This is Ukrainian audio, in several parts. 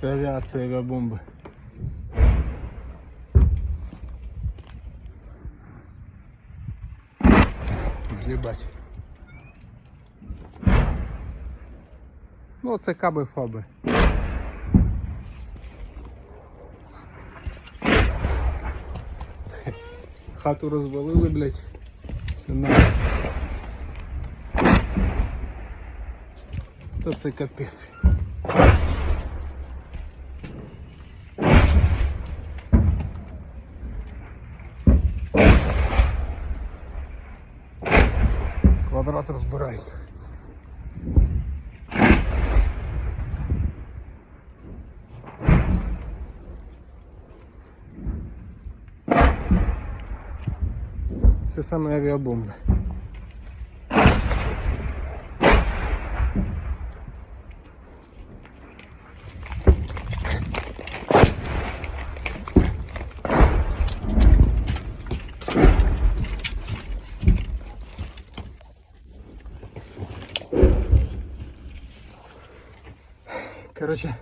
Це авіація авіабомби. З'їбать. Ну, це каби фаби. Хату розвалили, блядь. Все на. Та це капець. Квадрат розбирають. Це саме авіабомба. Коротше,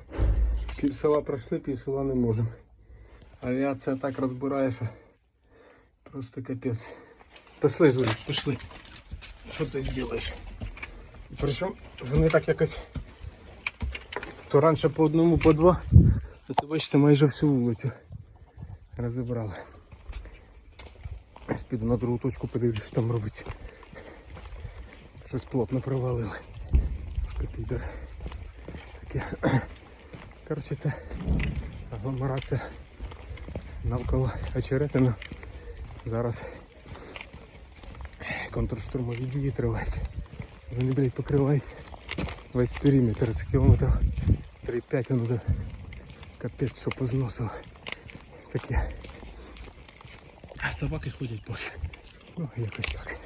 пів села пройшли, пів села не можемо. Авіація так розбирає, що просто капець. Пішли, Жулік, пішли. Що ти зробиш? Причому вони так якось то раніше по одному, по два, а це бачите майже всю вулицю розібрали. Я піду на другу точку, подивлюсь, що там робиться. Щось плотно провалили. Сука, підер. Таке. Коротше, це агломерація навколо очеретина. Зараз контрштурмові дії тривають. Вони, блядь, покривають весь периметр. Це кілометрів 3-5 воно до капець, що позносило. Таке. А собаки ходять пофіг. Ну, якось так.